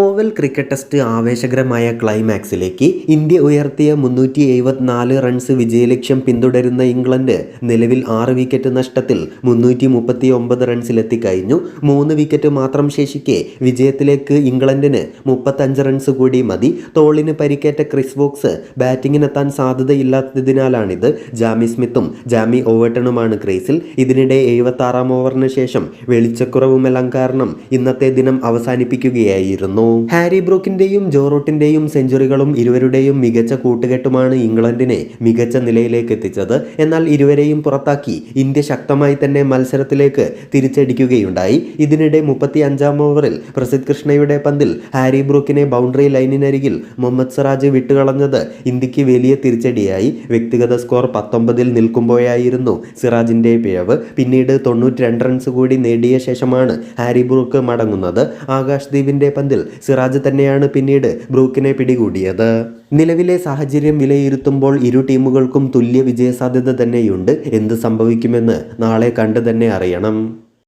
Oval cricket test ആവേശകരമായ ക്ലൈമാക്സിലേക്ക് India ഉയർത്തിയ മുന്നൂറ്റി എഴുപത്തിനാല് റൺസ് വിജയലക്ഷ്യം പിന്തുടരുന്ന ഇംഗ്ലണ്ട് നിലവിൽ ആറ് വിക്കറ്റ് നഷ്ടത്തിൽ മുന്നൂറ്റി മുപ്പത്തി ഒമ്പത് റൺസിലെത്തിക്കഴിഞ്ഞു മൂന്ന് വിക്കറ്റ് മാത്രം ശേഷിക്കെ വിജയത്തിലേക്ക് ഇംഗ്ലണ്ടിന് മുപ്പത്തഞ്ച് റൺസ് കൂടി മതി. തോളിന് പരിക്കേറ്റ ക്രിസ് വോക്സ് ബാറ്റിങ്ങിനെത്താൻ സാധ്യതയില്ലാത്തതിനാലാണിത്. ജാമി സ്മിത്തും ജാമി ഓവർട്ടണുമാണ് ക്രീസിൽ. ഇതിനിടെ എഴുപത്താറാം ഓവറിന് ശേഷം വെളിച്ചക്കുറവുമെല്ലാം കാരണം ഇന്നത്തെ ദിനം അവസാനിപ്പിക്കുകയായിരുന്നു. ഹാരി ബ്രൂക്കിന്റെയും ജോറോട്ടിന്റെയും സെഞ്ചുറികളും ഇരുവരുടെയും മികച്ച കൂട്ടുകെട്ടുമാണ് ഇംഗ്ലണ്ടിനെ മികച്ച നിലയിലേക്ക് എത്തിച്ചത്. എന്നാൽ ഇരുവരെയും പുറത്താക്കി ഇന്ത്യ ശക്തമായി തന്നെ മത്സരത്തിലേക്ക് തിരിച്ചടിക്കുകയുണ്ടായി. ഇതിനിടെ മുപ്പത്തി അഞ്ചാം ഓവറിൽ പ്രസിദ്ധ് കൃഷ്ണയുടെ പന്തിൽ ഹാരി ബ്രൂക്കിനെ ബൗണ്ടറി ലൈനിനരികിൽ മുഹമ്മദ് സിറാജ് വിട്ടുകളഞ്ഞത് ഇന്ത്യയ്ക്ക് വലിയ തിരിച്ചടിയായി. വ്യക്തിഗത സ്കോർ പത്തൊമ്പതിൽ നിൽക്കുമ്പോഴായിരുന്നു സിറാജിന്റെ പിഴവ്. പിന്നീട് തൊണ്ണൂറ്റി രണ്ട് റൺസ് കൂടി നേടിയ ശേഷമാണ് ഹാരി ബ്രൂക്ക് മടങ്ങുന്നത്. ആകാശ് ദീപിന്റെ പന്തിൽ സിറാജ് തന്നെയാണ് പിന്നീട് ബ്രൂക്കിനെ പിടികൂടിയത്. നിലവിലെ സാഹചര്യം വിലയിരുത്തുമ്പോൾ ഇരു ടീമുകൾക്കും തുല്യ വിജയസാധ്യത തന്നെയുണ്ട്. എന്ത് സംഭവിക്കുമെന്ന് നാളെ കണ്ടു തന്നെ അറിയണം.